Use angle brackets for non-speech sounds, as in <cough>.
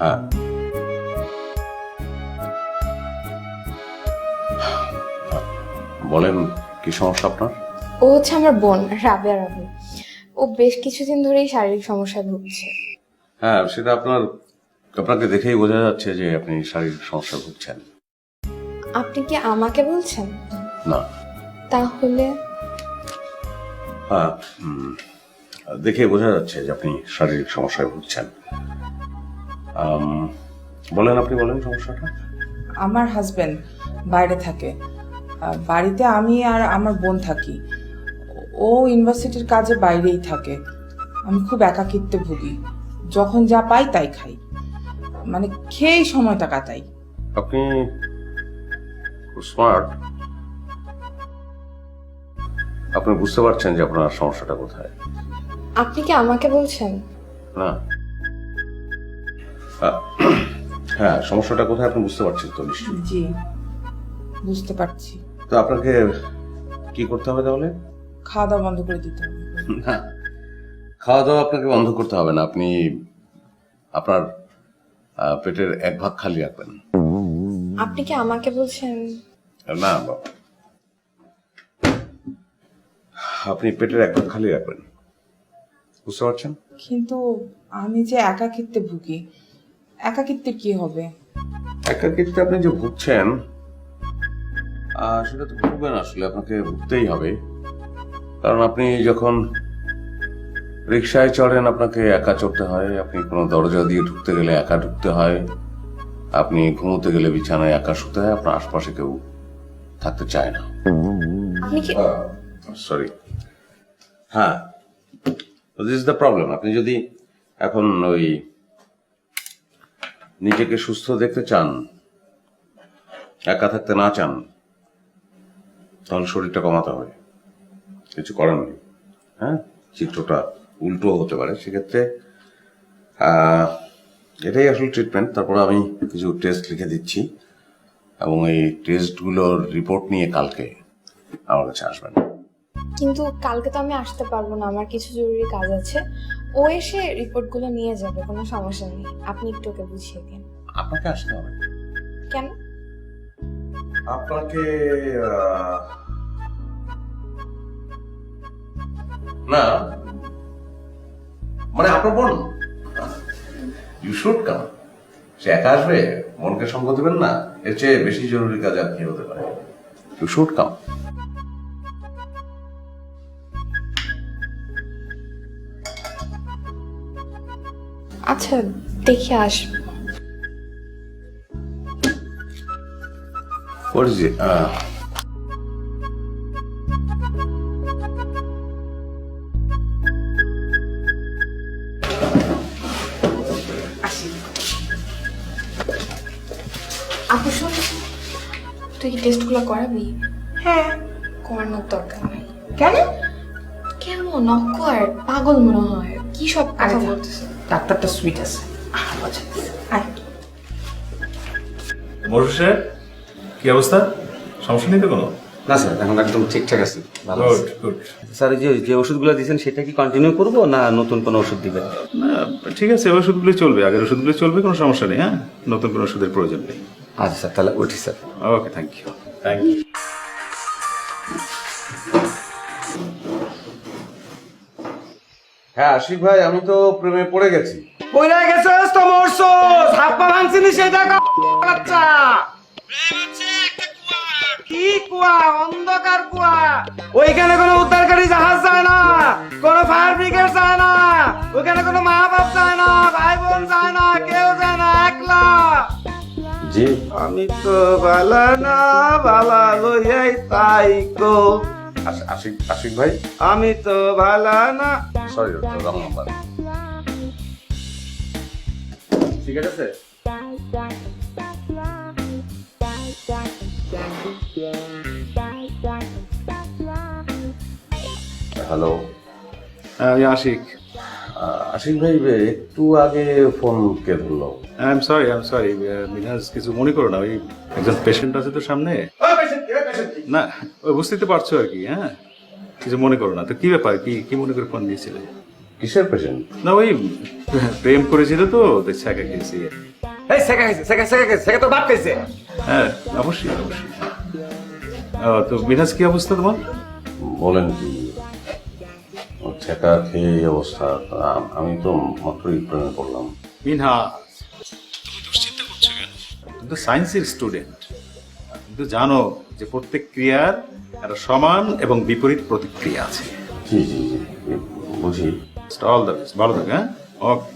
হ্যাঁ। বলেন কি সমস্যা আপনার? ও হচ্ছে আমার বোন রাবেয়া রাবি। ও বেশ কিছুদিন ধরেই শারীরিক সমস্যায় ভুগছে। হ্যাঁ সেটা আপনার আপনাকে দেখেই বোঝা যাচ্ছে যে আপনি শারীরিক সমস্যা ভুগছেন। আপনি কি আমাকে বলছেন? না। তাহলে? হ্যাঁ দেখে বোঝা যাচ্ছে যে আপনি শারীরিক সমস্যায় ভুগছেন। বলেন আপনি বলেন সমস্যাটা। আমার হাজবেন্ড বাইরে থাকে। বাড়িতে আমি আর আমার বোন থাকি। ও ইউনিভার্সিটির কাজে বাইরেই থাকে। আমি খুব একাকিত্বে ভুগি। যখন যা পাই তাই খাই। মানে খেয়েই সময়টা কাটাই। আপনি স্মার্ট আপনি বুঝতে পারছেন যে আপনার সমস্যাটা কোথায়। আপনি কি আমাকে বলছেন? না। <clears throat> হ্যাঁ সমস্যাটা কোথায় আপনি বুঝতে পারছেন তো নিশ্চয়ই? জি বুঝতে পারছি। তো আপনাকে কি করতে হবে তাহলে? খাওয়া দাওয়া বন্ধ করে দিতে হবে। <laughs> না খাওয়া দাওয়া আপনাকে বন্ধ করতে হবে না আপনি আপনার পেটের এক ভাগ খালি রাখবেন। আপনি কি আমাকে বলছেন? না বাবা। আপনি পেটের এক ভাগ খালি রাখবেন। বুঝতে পারছেন? কিন্তু আমি যে একাকিত্বে ভুগি একাকিত্বে কি হবে? একাকিত্বে আপনি যে ভুগছেন সেটা তো ভুগবেন আসলে আপনাকে ভুগতেই হবে। কারণ আপনি যখন রিক্সায় চড়েন আপনাকে একা চড়তে হয় আপনি কোনো দরজা দিয়ে ঢুকতে গেলে একা ঢুকতে হয় আপনি ঘুমোতে গেলে বিছানায় একা শুতে হয় আপনার আশপাশে কেউ থাকতে চায় না। সরি হ্যাঁ দিস দ্য প্রবলেম আপনি যদি এখন ওই নিজেকে সুস্থ দেখতে চান, একা থাকতে না চান, তাহলে শরীরটা কমাতে হবে। কিছু করার নেই হ্যাঁ? চিত্রটা উল্টো হতে পারে। সেক্ষেত্রে এটাই আসলে ট্রিটমেন্ট তারপর আমি কিছু টেস্ট লিখে দিচ্ছি এবং এই টেস্টগুলোর রিপোর্ট নিয়ে কালকে আমার কাছে আসবেন। কিন্তু কালকে তো আমি আসতে পারব না। আমার কিছু জরুরি কাজ আছে। ও এসে রিপোর্টগুলো নিয়ে যাবে কোনো সমস্যা নেই। আপনি একটু ওকে বুঝিয়ে দিন। আপনাকে আসতে হবে। কেন? আপনাকে না মানে আপনার বোন? ইউ শুড কাম সে একা আসবে মনকে সঙ্গ দেবেন না এর চেয়ে বেশি জরুরি কাজ কি হতে পারে। ইউ শুড কাম আচ্ছা দেখে আসব What is it? Uh, আপু শোন তুই কি টেস্টগুলো করাবি? হ্যাঁ। করানোর দরকার নেই। কেন? কেমন অকওয়ার্ড পাগল মনে হয়। কি সব কথা আচ্ছা। বলতেছে? ডাক্তারটা সুইট আছে। আয়। সাহেব কি অবস্থা? সমস্যা নেই তো কোনো? না স্যার এখন একদম ঠিকঠাক আছে ভালো গুড গুড স্যার যে যে ওষুধগুলো দিয়েছেন সেটা কি কন্টিনিউ করব না নতুন কোনো ওষুধ দিবেন? না ঠিক আছে ওই ওষুধগুলো চলবে আগের ওষুধগুলো চলবে কোনো সমস্যা নেই হ্যাঁ? নতুন কোনো ওষুধের প্রয়োজন নেই। আচ্ছা স্যার তাহলে উঠি sir. Okay thank you thank you হ্যাঁ আশিক ভাই আমি তো প্রেমে পড়ে গেছি। কইরা গেছস তো মরছস হাত পা ভাঙছিলি সেটা বাচ্চা। কি কুয়া? অন্ধকার কুয়া। ওইখানে কোনো উদ্ধারকারী জাহাজ যায় না কোনো ফায়ার ব্রিগেড যায় না ওইখানে কোনো মা বাপ যায় না ভাই বোন যায় না কেউ যায় না একলা। জি। আমি তো বালা না বালা লইয়াই তাই গো। আশিক আশিক ভাই? আমি তো বালা না। সরি রং নাম্বার ঠিক আছে? হ্যালো আমি আশিক। আশিক ভাই একটু আগে ফোন কে ধরলো? I am sorry I am sorry Minhaj কিছু মনে করো না ওই একজন পেশেন্ট আছে তো সামনে। না ওই বুঝতে তো পারছ আর কি হ্যাঁ? কিছু মনে করো না। তো কি ব্যাপার? কি কি মনে করে ফোন দিয়েছিলে? কিসের পেশেন্ট না ওই প্রেম করেছিল তো ছেঁকা খেয়েছি। এই সেকা গেছে সেকা সেকা গেছে সেকা তো বাপ খাইছে হ্যাঁ অবশ্যই অবশ্যই। ও, তো মিনাজ কি অবস্থা তোমার? বলেন কি ছেঁকা খেয়ে এই অবস্থা আমি তো মাত্রই প্রেমে পড়লাম। মিনহা তুমি দুশ্চিন্তা করছ কেন তুমি তো সায়েন্সের স্টুডেন্ট কিন্তু জানো যে প্রত্যেক ক্রিয়ার একটা সমান এবং বিপরীত প্রতিক্রিয়া আছে জি জি জি বুঝি অল দ্য বেস্ট ভালো থাকে হ্যাঁ ওকে